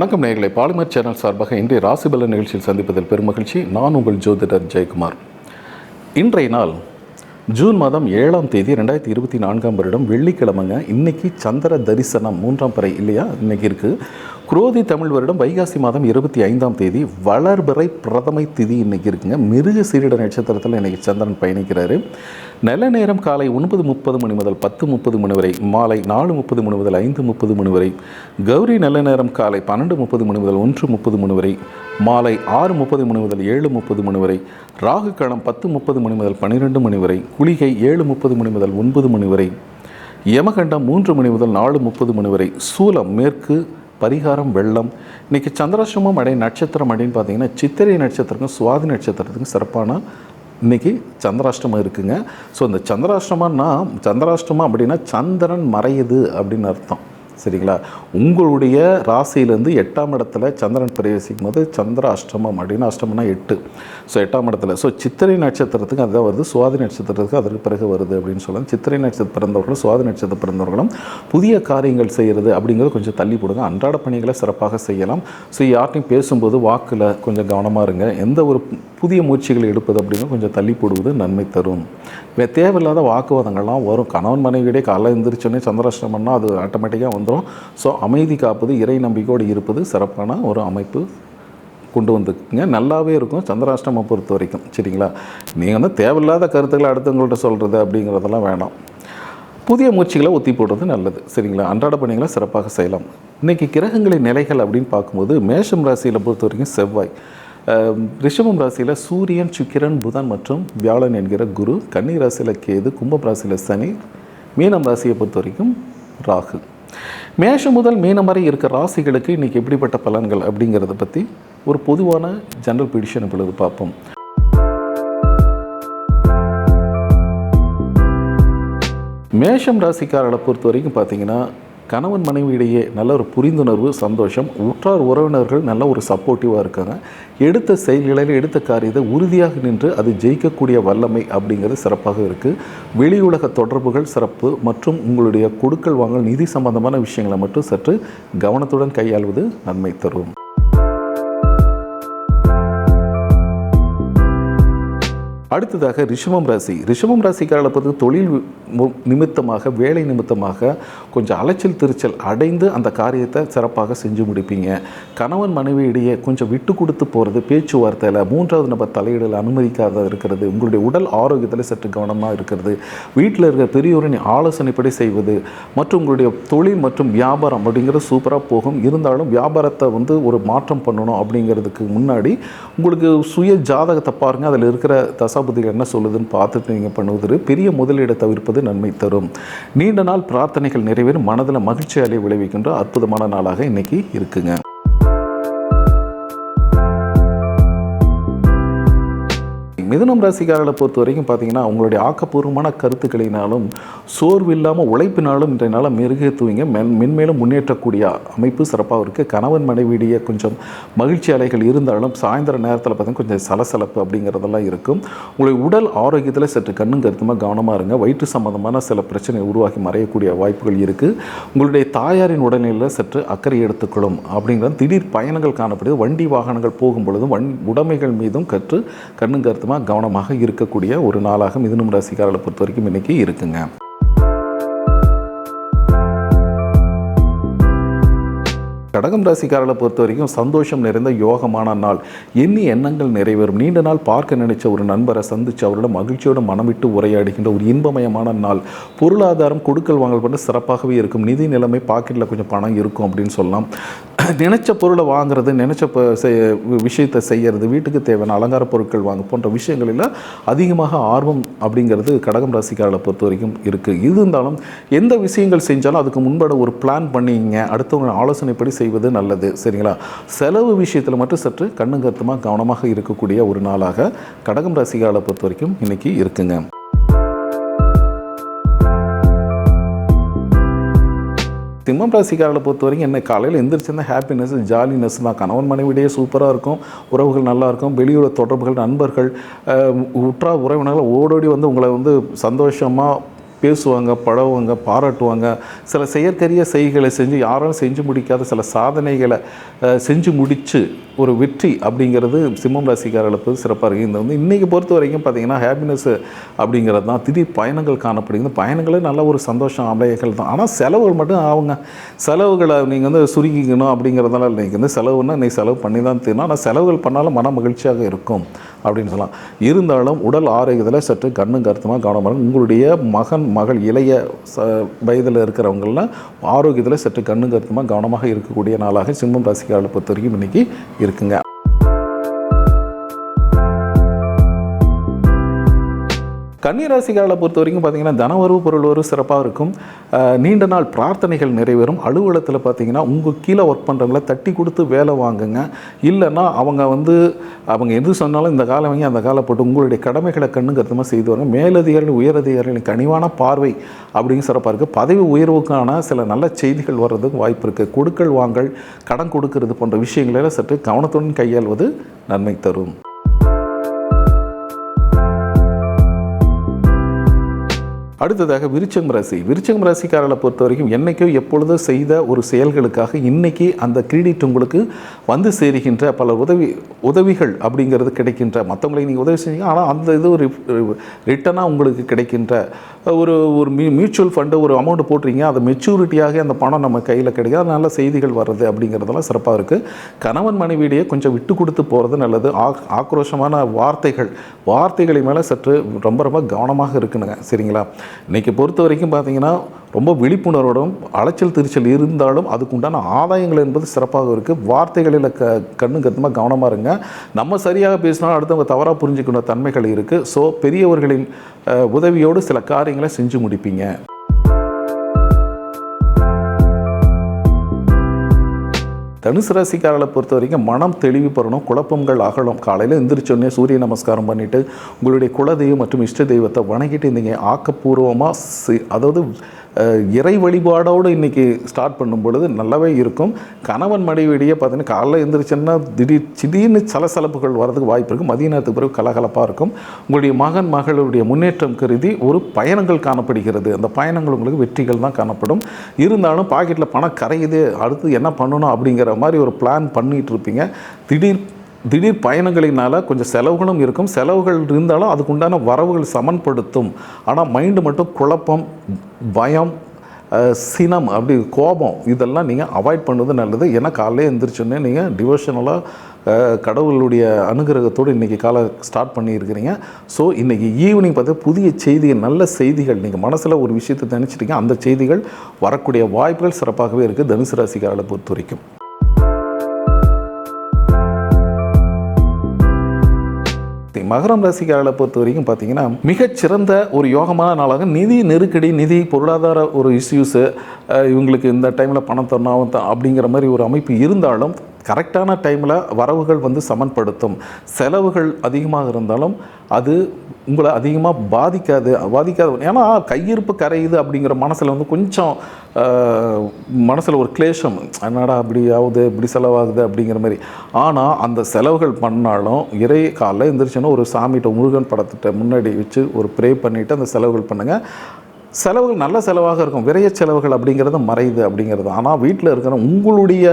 வணக்கம் நேர்களை polymer channel சார்பாக இன்றைய ராசிபல நிகழ்ச்சியில் சந்திப்பதில் பெருமகிழ்ச்சி. நான் உங்கள் ஜோதிடர் ஜெயக்குமார். இன்றைய நாள் ஜூன் மாதம் ஏழாம் தேதி ரெண்டாயிரத்தி இருபத்தி நான்காம் வருடம் வெள்ளிக்கிழமைங்க. இன்னைக்கு சந்திர தரிசனம் மூன்றாம் பறை இல்லையா? இன்னைக்கு இருக்குது குரோதி தமிழ் வருடம் வைகாசி மாதம் இருபத்தி ஐந்தாம் தேதி வளர்பிறை பிரதமை திதி இன்னைக்கு இருக்குங்க மிருக சீரிட நட்சத்திரத்தில் இன்னைக்கு சந்திரன் பயணிக்கிறாரு நல்ல நேரம் காலை ஒன்பது முப்பது மணி முதல் பத்து முப்பது மணி வரை மாலை நாலு முப்பது மணி முதல் ஐந்து முப்பது மணி வரை கௌரி நல்ல நேரம் காலை பன்னெண்டு முப்பது மணி முதல் ஒன்று முப்பது மணி வரை மாலை ஆறு முப்பது மணி முதல் ஏழு முப்பது மணி வரை ராகு காலம் பத்து முப்பது மணி முதல் பன்னிரெண்டு மணி வரை குளிகை ஏழு முப்பது மணி முதல் ஒன்பது மணி வரை யமகண்டம் மூன்று மணி முதல் நாலு முப்பது மணி வரை சூலம் மேற்கு பரிகாரம் வெள்ளம். இன்னைக்கு சந்திராசிரமம் அடை நட்சத்திரம் அப்படின்னு பார்த்தீங்கன்னா சித்திரை நட்சத்திரத்துக்கும் சுவாதி நட்சத்திரத்துக்கும் சிறப்பான இன்னைக்கு சந்திராஷ்டமம் இருக்குங்க. ஸோ இந்த சந்திராஷ்டமம்னா சந்திராஷ்டமம் அப்படின்னா சந்திரன் மறையுது அப்படின்னு அர்த்தம். சரிங்களா? உங்களுடைய ராசியிலேருந்து எட்டாம் இடத்துல சந்திரன் பிரவேசிக்கும் போது சந்திர அஷ்டமம் அப்படின்னு அஷ்டமம்னா எட்டு. ஸோ எட்டாம் இடத்துல. ஸோ சித்திரை நட்சத்திரத்துக்கு அதுதான் வருது. சுவாதி நட்சத்திரத்துக்கு அதற்கு பிறகு வருது அப்படின்னு சொல்லலாம் சித்திரை நட்சத்திரம் பிறந்தவர்களும் சுவாதி நட்சத்திரம் பிறந்தவர்களும் புதிய காரியங்கள் செய்கிறது அப்படிங்கிறது கொஞ்சம் தள்ளி போடுங்க. அன்றாட பணிகளை சிறப்பாக செய்யலாம். ஸோ யார்ட்டையும் பேசும்போது வாக்கில் கொஞ்சம் கவனமாக இருங்க. எந்த ஒரு புதிய முயற்சிகளை எடுப்பது அப்படிங்கிறது கொஞ்சம் தள்ளி போடுவது நன்மை தரும். தேவையில்லாத வாக்குவாதங்கள்லாம் வரும். கணவன் மனைவியிடையே காலையில் எழுந்திரிச்சோன்னே சந்திராஷ்டமம்னா அது ஆட்டோமேட்டிக்காக வந்து வந்துடும் ஸோ அமைதி காப்பது இறை நம்பிக்கையோடு இருப்பது சிறப்பான ஒரு அமைப்பு கொண்டு வந்துக்குங்க. நல்லாவே இருக்கும். சந்திராஷ்டமம் பொறுத்த வரைக்கும். சரிங்களா? நீங்கள் வந்து தேவையில்லாத கருத்துக்களை அடுத்தவங்கள்ட்ட சொல்கிறது அப்படிங்கிறதெல்லாம் வேணாம். புதிய முயற்சிகளை ஒத்தி போடுறது நல்லது. சரிங்களா? அன்றாட பணிகளை சிறப்பாக செய்யலாம். இன்றைக்கி கிரகங்களின் நிலைகள் அப்படின்னு பார்க்கும்போது மேஷம் ராசியில் பொறுத்த வரைக்கும் செவ்வாய். ரிஷபம் ராசியில் சூரியன் சுக்கிரன் புதன் மற்றும் வியாழன் என்கிற குரு. கன்னி ராசியில் கேது கும்பம் ராசியில் சனி. மீனம் ராசியை பொறுத்த வரைக்கும் ராகு. மேஷம் முதல் மீனம் வரை இருக்க ராசிகளுக்கு இன்றைக்கி எப்படிப்பட்ட பலன்கள் அப்படிங்கிறத பற்றி ஒரு பொதுவான ஜெனரல் பிடிஷன் இப்பொழுது பார்ப்போம். மேஷம் ராசிக்காரர்களை பொறுத்த வரைக்கும் பார்த்தீங்கன்னா கணவன் மனைவியிடையே நல்ல ஒரு புரிந்துணர்வு சந்தோஷம் உற்றார் உறவினர்கள் நல்ல ஒரு சப்போர்ட்டிவாக இருக்காங்க. எடுத்த செயல்களில் எடுத்த காரியத்தை உறுதியாக நின்று அது ஜெயிக்கக்கூடிய வல்லமை அப்படிங்கிறது சிறப்பாக இருக்குது வெளியுலக தொடர்புகள் சிறப்பு மற்றும் உங்களுடைய கொடுக்கல் வாங்கல் நிதி சம்பந்தமான விஷயங்களை மட்டும் சற்று கவனத்துடன் கையாள்வது நன்மை தரும். அடுத்ததாக ரிஷபம் ராசி. ரிஷபம் ராசிக்காரர்களை பார்த்து தொழில் நிமித்தமாக வேலை நிமித்தமாக கொஞ்சம் அலைச்சல் திருச்சல் அடைந்து அந்த காரியத்தை சிறப்பாக செஞ்சு முடிப்பீங்க. கணவன் மனைவியிடையே கொஞ்சம் விட்டு கொடுத்து போகிறது பேச்சுவார்த்தையில் மூன்றாவது நபர் தலையிடல் அனுமதிக்காத இருக்கிறது உங்களுடைய உடல் ஆரோக்கியத்தில் சற்று கவனமாக இருக்கிறது வீட்டில் இருக்கிற பெரியோரின் ஆலோசனைப்படி செய்வது மற்றும் உங்களுடைய தொழில் மற்றும் வியாபாரம் அப்படிங்கிறது சூப்பராக போகும். இருந்தாலும் வியாபாரத்தை வந்து ஒரு மாற்றம் பண்ணணும் அப்படிங்கிறதுக்கு முன்னாடி உங்களுக்கு சுய ஜாதகத்தை பாருங்கள் அதில் இருக்கிற தசாபதிகள் என்ன சொல்லுதுன்னு பார்த்துட்டு நீங்கள் பண்ணுவது பெரிய முதலீடை தவிர்ப்பது நன்மை தரும். நீண்ட நாள் பிரார்த்தனைகள் நிறைவேறும் மனதில் மகிழ்ச்சி அலை விளைவிக்கின்ற அற்புதமான நாளாக இன்னைக்கு இருக்குங்க. மிதுனம் ராசிக்காரர்களை பொறுத்த வரைக்கும் பார்த்தீங்கன்னா உங்களுடைய ஆக்கப்பூர்வமான கருத்துக்களினாலும் சோர்வு இல்லாமல் உழைப்பினாலும் இன்றைய நாளை மெருகேற்றுவீங்க மென் மென்மேலும் முன்னேற்றக்கூடிய அமைப்பு சிறப்பாக இருக்குது கணவன் மனைவியிடையே கொஞ்சம் மகிழ்ச்சி அலைகள் இருந்தாலும் சாயந்தர நேரத்தில் பார்த்தீங்கன்னா கொஞ்சம் சலசலப்பு அப்படிங்கிறதெல்லாம் இருக்கும். உங்களுடைய உடல் ஆரோக்கியத்தில் சற்று கண்ணும் கருத்துமாக கவனமாக இருங்க. வயிற்று சம்பந்தமான சில பிரச்சனை உருவாகி மறையக்கூடிய வாய்ப்புகள் இருக்குது உங்களுடைய தாயாரின் உடல்நிலையில் சற்று அக்கறை எடுத்துக்கொள்ளும் அப்படிங்கிறது திடீர் பயணங்கள் காணப்படுது. வண்டி வாகனங்கள் போகும் பொழுதும் வண் உடைமைகள் மீதும் கற்று கண்ணும் கருத்துமாக கவனமாக இருக்கக்கூடிய ஒரு நாளாக மிதுனம் ராசிக்காரர்களை பொறுத்த வரைக்கும் இன்றைக்கி இருக்குங்க. கடகம் ராசிக்காரர்களை பொறுத்த வரைக்கும் சந்தோஷம் நிறைந்த யோகமான நாள். எண்ணி எண்ணங்கள் நிறைவேறும். நீண்ட நாள் பார்க்க நினைச்ச ஒரு நண்பரை சந்திச்சு அவரோட மகிழ்ச்சியோட மனமிட்டு உரையாடுகின்ற ஒரு இன்பமயமான நாள். பொருளாதாரம் கொடுக்கல் வாங்கல் பண்ண சிறப்பாகவே இருக்கும். நிதி நிலைமை பாக்கெட்டில் கொஞ்சம் பணம் இருக்கும் அப்படின்னு சொல்லலாம். நினைச்ச பொருளை வாங்குறது நினைச்ச செய்- விஷயத்தை செய்யறது வீட்டுக்கு தேவையான அலங்கார பொருட்கள் வாங்க போன்ற விஷயங்களில் அதிகமாக ஆர்வம் அப்படிங்கிறது கடகம் ராசிக்காரர்களை பொறுத்த வரைக்கும் இருக்குது இருந்தாலும் எந்த விஷயங்கள் செஞ்சாலும் அதுக்கு முன்பட ஒரு பிளான் பண்ணிங்க. அடுத்தவங்க ஆலோசனைப்படி செய்வது நல்லது சரிங்களா? செலவு விஷயத்தில் மட்டும் சற்று கண்ணும் கருத்துமாக கவனமாக இருக்கக்கூடிய ஒரு நாளாக கடகம் ராசிக்காரர்களை பொறுத்த வரைக்கும் இன்னைக்கு இருக்குங்க. சிம்மம் ராசிக்காரர்களை பொறுத்த வரைக்கும் என்ன காலையில் எந்திரிச்சிருந்தா ஹாப்பினஸ் ஜாலினஸ் தான் கணவன் மனைவிடையே சூப்பராக இருக்கும் உறவுகள் நல்லா இருக்கும் வெளியூர் தொடர்புகள் நண்பர்கள் உற்றா உறவினர்கள் ஓடோடி வந்து உங்களை வந்து சந்தோஷமாக பேசுவாங்க பழகுவாங்க பாராட்டுவாங்க. சில செயற்கரிய செய்களை செஞ்சு யாரும் செஞ்சு முடிக்காத சில சாதனைகளை செஞ்சு முடித்து ஒரு வெற்றி அப்படிங்கிறது சிம்மம் ராசிக்காரர்களுக்கு சிறப்பாக இருக்குது இந்த வந்து இன்றைக்கி பொறுத்த வரைக்கும் பார்த்தீங்கன்னா ஹாப்பினஸ் அப்படிங்கிறது தான். திடீர் பயணங்கள் காணப்படுகிறது. பயணங்களே நல்ல ஒரு சந்தோஷம் அபயங்கள் தான். ஆனால் செலவுகள் மட்டும் ஆகுங்க. செலவுகளை நீங்கள் வந்து சுருக்கிக்கணும் அப்படிங்கிறதால இன்றைக்கி வந்து செலவுன்னா இன்றைக்கி செலவு பண்ணி தான் தீரணும். ஆனால் செலவுகள் பண்ணாலும் மன மகிழ்ச்சியாக இருக்கும். அப்படின்னு சொல்லலாம். இருந்தாலும் உடல் ஆரோக்கியத்தில் சற்று கண்ணும் கருத்துமாக கவனமாக உங்களுடைய மகன் மகள் இளைய ச வயதில் இருக்கிறவங்களாம் ஆரோக்கியத்தில் சற்று கண்ணும் கருத்துமாக கவனமாக இருக்கக்கூடிய நாளாக சிம்மம் ராசிக்காரர்களை பொறுத்த வரைக்கும் இன்றைக்கி இருக்குங்க. கன்னிராசிக்காரர்களை பொறுத்த வரைக்கும் பார்த்தீங்கன்னா தனவரவு பொருள் ஒரு சிறப்பாக இருக்கும். நீண்ட நாள் பிரார்த்தனைகள் நிறைவேறும். அலுவலகத்தில் பார்த்தீங்கன்னா உங்கள் கீழே ஒர்க் பண்ணுறவங்கள தட்டி கொடுத்து வேலை வாங்குங்க. இல்லைன்னா அவங்க வந்து அவங்க எது சொன்னாலும் இந்த காலம் வாங்கி அந்த காலம் போட்டு உங்களுடைய கடமைகளை கண்ணுங்கிறதுமா செய்து வாங்க மேலதிகாரிகள் உயரதிகாரிகளின் கனிவான பார்வை அப்படிங்க சிறப்பாக இருக்குது பதவி உயர்வுக்கான சில நல்ல செய்திகள் வர்றதுக்கு வாய்ப்பு இருக்குது கொடுக்கல் வாங்கல் கடன் கொடுக்கறது போன்ற விஷயங்களெல்லாம் சற்று கவனத்துடன் கையாள்வது நன்மை தரும். அடுத்ததாக விருச்சகம் ராசி. விருச்சகம் ராசிக்காரர்களை பொறுத்த வரைக்கும் என்றைக்கோ எப்பொழுதோ செய்த ஒரு செயல்களுக்காக இன்னைக்கு அந்த கிரெடிட் உங்களுக்கு வந்து சேருகின்ற பல உதவி உதவிகள் அப்படிங்கிறது கிடைக்கின்ற மற்றவங்களை நீங்கள் உதவி செஞ்சீங்க ஆனால் அந்த இது ஒரு ரிட்டனாக உங்களுக்கு கிடைக்கின்ற ஒரு ஒரு மியூ மியூச்சுவல் ஃபண்டு ஒரு அமௌண்ட் போட்டுறீங்க அது மெச்சூரிட்டியாக அந்த பணம் நம்ம கையில் கிடைக்கும் அது நல்ல செய்திகள் வர்றது அப்படிங்கிறதெல்லாம் சிறப்பாக இருக்குது கணவன் மனைவியிடையே கொஞ்சம் விட்டு கொடுத்து போகிறது நல்லது. ஆக் ஆக்ரோஷமான வார்த்தைகள் வார்த்தைகளை மேலே சற்று ரொம்ப ரொம்ப கவனமாக இருக்குனுங்க சரிங்களா? இன்றைக்கி பொறுத்த வரைக்கும் பார்த்தீங்கன்னா ரொம்ப விழிப்புணர்வோடும் அலைச்சல் திருச்சல் இருந்தாலும் அதுக்கு உண்டான ஆதாயங்கள் என்பது சிறப்பாக இருக்குது வார்த்தைகளில் க கண்ணு கத்தமாக கவனமாக இருங்க. நம்ம சரியாக பேசினாலும் அடுத்தவங்க தவறாக புரிஞ்சுக்கணும் தன்மைகள் இருக்குது ஸோ பெரியவர்களின் உதவியோடு சில காரியங்களை செஞ்சு முடிப்பீங்க. தனுசு ராசிக்காரர்களை பொறுத்த வரைக்கும் மனம் தெளிவு பெறணும் குழப்பங்கள் அகலும். காலையில் எந்திரிச்சோடனே சூரிய நமஸ்காரம் பண்ணிவிட்டு உங்களுடைய குலதெய்வம் மற்றும் இஷ்ட தெய்வத்தை வணங்கிட்டு இருந்தீங்க. ஆக்கப்பூர்வமாக சி- அதாவது இறை வழிபாடோடு இன்றைக்கி ஸ்டார்ட் பண்ணும் பொழுது நல்லாவே இருக்கும். கணவன் மனைவியிடையே பார்த்தீங்கன்னா காலைல எழுந்திரிச்சோன்னா திடீர் திடீர்னு சலசலப்புகள் வரதுக்கு வாய்ப்பு இருக்கும். மதிய நேரத்துக்கு பிறகு கலகலப்பாக இருக்கும். உங்களுடைய மகன் மகளுடைய முன்னேற்றம் கருதி ஒரு பயணங்கள் காணப்படுகிறது. அந்த பயணங்கள் உங்களுக்கு வெற்றிகள் தான் காணப்படும். இருந்தாலும் பாக்கெட்டில் பணம் கரையுது அடுத்து என்ன பண்ணணும் அப்படிங்கிற மாதிரி ஒரு பிளான் பண்ணிகிட்டு இருப்பீங்க. திடீர் திடீர் பயணங்களினால கொஞ்சம் செலவுகளும் இருக்கும். செலவுகள் இருந்தாலும் அதுக்குண்டான வரவுகள் சமன்படுத்தும். ஆனால் மைண்டு மட்டும் குழப்பம் பயம் சினம் அப்படி கோபம் இதெல்லாம் நீங்கள் அவாய்ட் பண்ணுறது நல்லது. ஏன்னா காலையில் எழுந்திரிச்சோன்னே நீங்கள் டிவோஷனலாக கடவுளுடைய அனுகிரகத்தோடு இன்றைக்கி காலை ஸ்டார்ட் பண்ணியிருக்கிறீங்க. ஸோ இன்றைக்கி ஈவினிங் பார்த்தா புதிய செய்திகள் நல்ல செய்திகள் நீங்கள் மனசில் ஒரு விஷயத்தை நினச்சிட்டீங்க அந்த செய்திகள் வரக்கூடிய வாய்ப்புகள் சிறப்பாகவே இருக்குது தனுசு ராசிக்காரர்களை பொறுத்த வரைக்கும். மகரம் ராசிக்காரர்களை பொறுத்த வரைக்கும் பார்த்தீங்கன்னா மிகச்சிறந்த ஒரு யோகமான நாளாக நிதி நெருக்கடி நிதி பொருளாதார ஒரு இஷ்யூஸு இவங்களுக்கு இந்த டைமில் பணம் தரணும் அப்படிங்கிற மாதிரி ஒரு அமைப்பு இருந்தாலும் கரெக்டான டைமில் வரவுகள் வந்து சமன்படுத்தும். செலவுகள் அதிகமாக இருந்தாலும் அது உங்களை அதிகமாக பாதிக்காது பாதிக்காது. ஏன்னா கையிருப்பு கரையுது அப்படிங்கிற மனசில் வந்து கொஞ்சம் மனசில் ஒரு கிளேஷம். என்னடா அப்படி ஆகுது இப்படி செலவாகுது அப்படிங்கிற மாதிரி. ஆனால் அந்த செலவுகள் பண்ணாலும் இறை காலையில் எழுந்திரிச்சோன்னா ஒரு சாமிகிட்ட முருகன் படத்திட்ட முன்னாடி வச்சு ஒரு ப்ரே பண்ணிவிட்டு அந்த செலவுகள் பண்ணுங்கள் செலவுகள் நல்ல செலவாக இருக்கும். விரைய செலவுகள் அப்படிங்கிறது மறையுது அப்படிங்கிறது. ஆனால் வீட்டில் இருக்கிற உங்களுடைய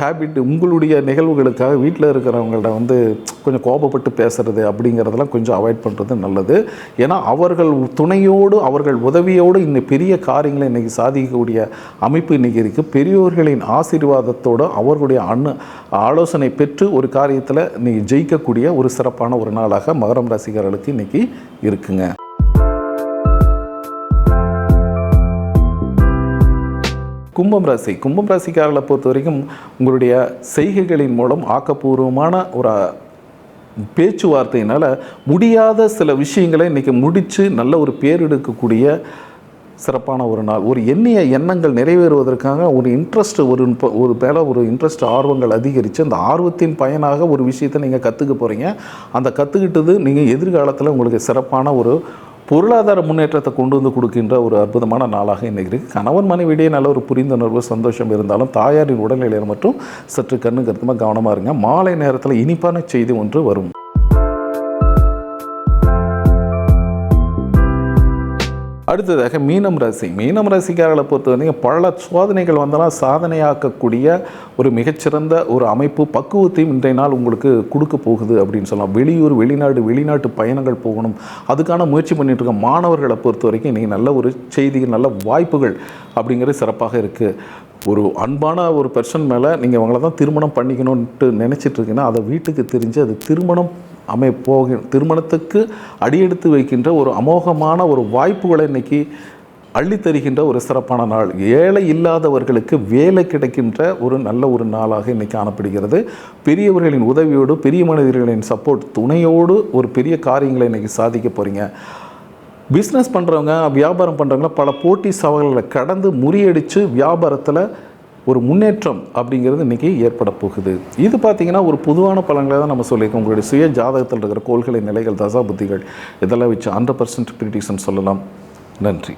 ஹேபிட் உங்களுடைய நிகழ்வுகளுக்காக வீட்டில் இருக்கிறவங்கள்ட்ட வந்து கொஞ்சம் கோபப்பட்டு பேசுகிறது அப்படிங்கிறதெல்லாம் கொஞ்சம் அவாய்ட் பண்ணுறது நல்லது. ஏன்னா அவர்கள் துணையோடு அவர்கள் உதவியோடு இன்னும் பெரிய காரியங்களை இன்றைக்கி சாதிக்கக்கூடிய அமைப்பு இன்றைக்கி இருக்குது பெரியோர்களின் ஆசீர்வாதத்தோடு அவர்களுடைய அண்ணு ஆலோசனை பெற்று ஒரு காரியத்தில் இன்றைக்கி ஜெயிக்கக்கூடிய ஒரு சிறப்பான ஒரு நாளாக மகரம் ராசிக்காரர்களுக்கு இன்றைக்கி இருக்குங்க. கும்பம் ராசி. கும்பம் ராசிக்காரர்களை பொறுத்த வரைக்கும் உங்களுடைய செய்கைகளின் மூலம் ஆக்கப்பூர்வமான ஒரு பேச்சுவார்த்தையினால் முடியாத சில விஷயங்களை இன்றைக்கி முடித்து நல்ல ஒரு பேர் எடுக்கக்கூடிய சிறப்பான ஒரு நாள். ஒரு எண்ணிய எண்ணங்கள் நிறைவேறுவதற்காக ஒரு இன்ட்ரெஸ்ட் ஒரு ஒரு மேலே ஒரு இன்ட்ரெஸ்ட் ஆர்வங்கள் அதிகரித்து அந்த ஆர்வத்தின் பயனாக ஒரு விஷயத்தை நீங்கள் கற்றுக்க போகிறீங்க அந்த கற்றுக்கிட்டது நீங்கள் எதிர்காலத்தில் உங்களுக்கு சிறப்பான ஒரு பொருளாதார முன்னேற்றத்தை கொண்டு வந்து கொடுக்கின்ற ஒரு அற்புதமான நாளாக இன்றைக்கி இருக்குது கணவன் மனைவியிடையே நல்ல ஒரு புரிந்துணர்வு சந்தோஷம் இருந்தாலும் தாயாரின் உடல்நிலையில் மட்டும் சற்று கண்ணு கருத்துமாக கவனமாக இருங்க. மாலை நேரத்தில் இனிப்பான செய்தி ஒன்று வரும். அடுத்ததாக மீனம் ராசி. மீனம் ராசிக்காரர்களை பொறுத்த வரைக்கும் பல சோதனைகள் வந்தாலும் சாதனையாக்கக்கூடிய ஒரு மிகச்சிறந்த ஒரு அமைப்பு பக்குவத்தையும் இன்றைய நாள் உங்களுக்கு கொடுக்க போகுது அப்படின்னு சொல்லலாம். வெளியூர் வெளிநாடு வெளிநாட்டு பயணங்கள் போகணும். அதுக்கான முயற்சி பண்ணிட்டு இருக்க மாணவர்களை பொறுத்த வரைக்கும் இன்றைக்கி நல்ல ஒரு செய்திகள் நல்ல வாய்ப்புகள் அப்படிங்கிறது சிறப்பாக இருக்குது ஒரு அன்பான ஒரு பெர்சன் மேலே நீங்கள் அவங்கள தான் திருமணம் பண்ணிக்கணும்ன்ட்டு நினச்சிட்டு இருக்கீங்கன்னா அதை வீட்டுக்கு தெரிஞ்சு அது திருமணம் அமைப்போக திருமணத்துக்கு அடியெடுத்து வைக்கின்ற ஒரு அமோகமான ஒரு வாய்ப்புகளை இன்னைக்கு அள்ளித்தருகின்ற ஒரு சிறப்பான நாள். ஏழை இல்லாதவர்களுக்கு வேலை கிடைக்கின்ற ஒரு நல்ல ஒரு நாளாக இன்னைக்கு காணப்படுகிறது. பெரியவர்களின் உதவியோடு பெரிய மனிதர்களின் சப்போர்ட் துணையோடு ஒரு பெரிய காரியங்களை இன்றைக்கி சாதிக்க போகிறீங்க பிஸ்னஸ் பண்ணுறவங்க வியாபாரம் பண்ணுறவங்க பல போட்டி சவால்களை கடந்து முறியடித்து வியாபாரத்தில் ஒரு முன்னேற்றம் அப்படிங்கிறது இன்றைக்கி ஏற்பட போகுது. இது பார்த்திங்கன்னா ஒரு பொதுவான பலன்களை தான் நம்ம சொல்லியிருக்கோம். உங்களுடைய சுய ஜாதகத்தில் இருக்கிற கோள்களின் நிலைகள் தசா புத்திகள் இதெல்லாம் வச்சு ஹண்ட்ரட் பர்சன்ட் ப்ரிடிக்ஷன் சொல்லலாம். நன்றி.